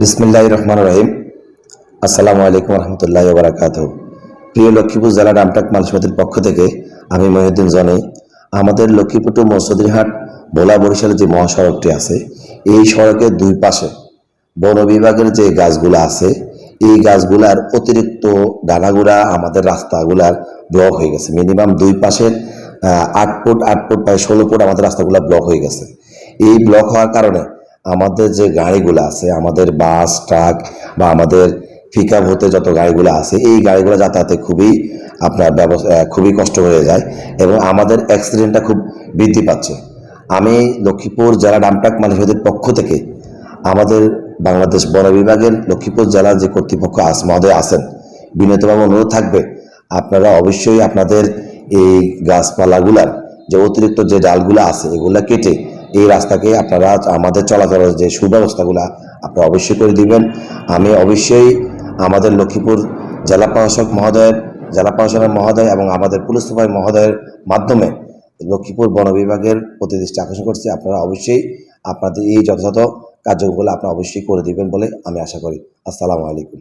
বিসমিল্লাহ রহমান রহিম। আসসালামু আলাইকুম রহমতুল্লাহ বারাকাত প্রিয় লক্ষ্মীপুর জেলা রামটাক মালসমিতির পক্ষ থেকে আমি মহিউদ্দিন জনি। আমাদের লক্ষ্মীপুর টু মসজিদহাট ভোলা বরিশালের যে মহাসড়কটি আছে, এই সড়কের দুই পাশে বন বিভাগের যে গাছগুলো আছে, এই গাছগুলার অতিরিক্ত ডানাগুলা আমাদের রাস্তাগুলার ব্লক হয়ে গেছে। মিনিমাম দুই পাশের আট ফুট আট ফুট প্রায় ষোলো ফুট আমাদের রাস্তাগুলো ব্লক হয়ে গেছে। এই ব্লক হওয়ার কারণে আমাদের যে গাড়িগুলো আছে, আমাদের বাস, ট্রাক বা আমাদের পিকআপ হতে যত গাড়িগুলো আছে, এই গাড়িগুলো যাতায়াতে খুবই আপনার ব্যবস্থা খুবই কষ্ট হয়ে যায় এবং আমাদের অ্যাক্সিডেন্টটা খুব বৃদ্ধি পাচ্ছে। আমি লক্ষ্মীপুর জেলা ডামটাক মানুষদের পক্ষ থেকে আমাদের বাংলাদেশ বন বিভাগের লক্ষ্মীপুর জেলার যে কর্তৃপক্ষ আস, মহোদয় আছেন বিনীতভাবে অনুরোধ থাকবে, আপনারা অবশ্যই আপনাদের এই গাছপালাগুলার যে অতিরিক্ত যে ডালগুলো আছে, এগুলো কেটে এই রাস্তাকে আপনারা আমাদের চলাচলের যে সুব্যবস্থাগুলা, আপনারা অবশ্যই করে দিবেন। আমি অবশ্যই আমাদের লক্ষ্মীপুর জেলা প্রশাসক মহোদয়ের, জেলা প্রশাসনের মহোদয় এবং আমাদের পুলিশ সুপার মহোদয়ের মাধ্যমে লক্ষ্মীপুর বন বিভাগের প্রতি দৃষ্টি আকর্ষণ করছি। আপনারা অবশ্যই আপনাদের এই যথাযথ কার্যক্রমগুলো আপনারা অবশ্যই করে দিবেন বলে আমি আশা করি। আসসালামু আলাইকুম।